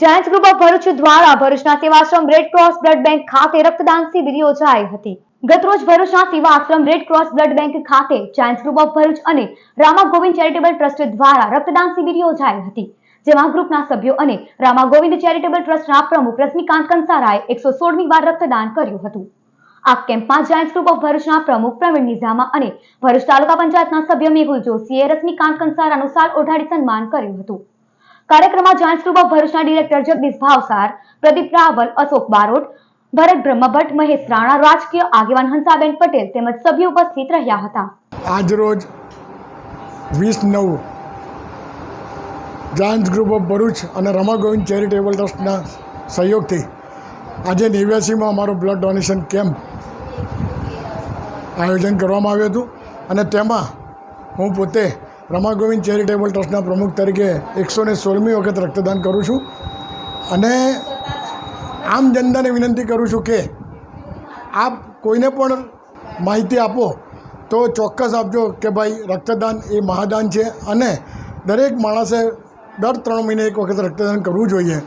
Giants group of Bharuch દ્વારા ભરૂચના Sevashram red cross blood bank ખાતે રક્તદાન શિબિર યોજાઈ હતી. ગતરોજ ભરૂચના Sevashram red cross blood bank ખાતે જાયન્ટ ગ્રુપ ઓફ ભરૂચ અને રામા ગોવિંદ ચેરિટેબલ ટ્રસ્ટ દ્વારા રક્તદાન શિબિર યોજાઈ હતી. જેમાં ગ્રુપના સભ્યો અને રામા ગોવિંદ ચેરિટેબલ ટ્રસ્ટના પ્રમુખ રશ્મિકાંત કંસારાએ એકસો સોળમી વાર રક્તદાન કર્યું હતું. આ કેમ્પમાં જાયન્ટ ગ્રુપ ઓફ ભરૂચના પ્રમુખ પ્રવીણ નિઝામા અને ભરૂચ તાલુકા પંચાયતના સભ્ય મેહુલ જોશીએ રશ્મિકાંત કંસારાનું સાલ ઓઢાડી સન્માન કર્યું હતું. કાર્યક્રમમાં જાયન્ટ્સ ભરૂચના ડિરેક્ટર જગદીશ ભાવસાર, પ્રદીપ રાવલ, અશોક બારોટ, ભરત બ્રહ્મભટ્ટ, મહેશ રાણા, રાજકીય આગેવાન હંસાબેન પટેલ તેમજ સભ્યો ઉપસ્થિત રહ્યા હતા. આજરોજ વીસ નવ જાયન્ટ્સ ગ્રુપ ઓફ ભરૂચ અને રમા ગોવિંદ ચેરિટેબલ ટ્રસ્ટના સહયોગથી આજે નેવ્યાસીમાં અમારો બ્લડ ડોનેશન કેમ્પ આયોજન કરવામાં આવ્યું હતું અને તેમાં હું પોતે રમા ગોવિંદ ચેરિટેબલ ટ્રસ્ટના પ્રમુખ તરીકે એકસો ને સોળમી વખત રક્તદાન કરું છું. અને આમ જનતાને વિનંતી કરું છું કે આપ કોઈને પણ માહિતી આપો તો ચોક્કસ આપજો કે ભાઈ રક્તદાન એ મહાદાન છે. અને દરેક માણસે દર ત્રણ મહિને એક વખત રક્તદાન કરવું જોઈએ.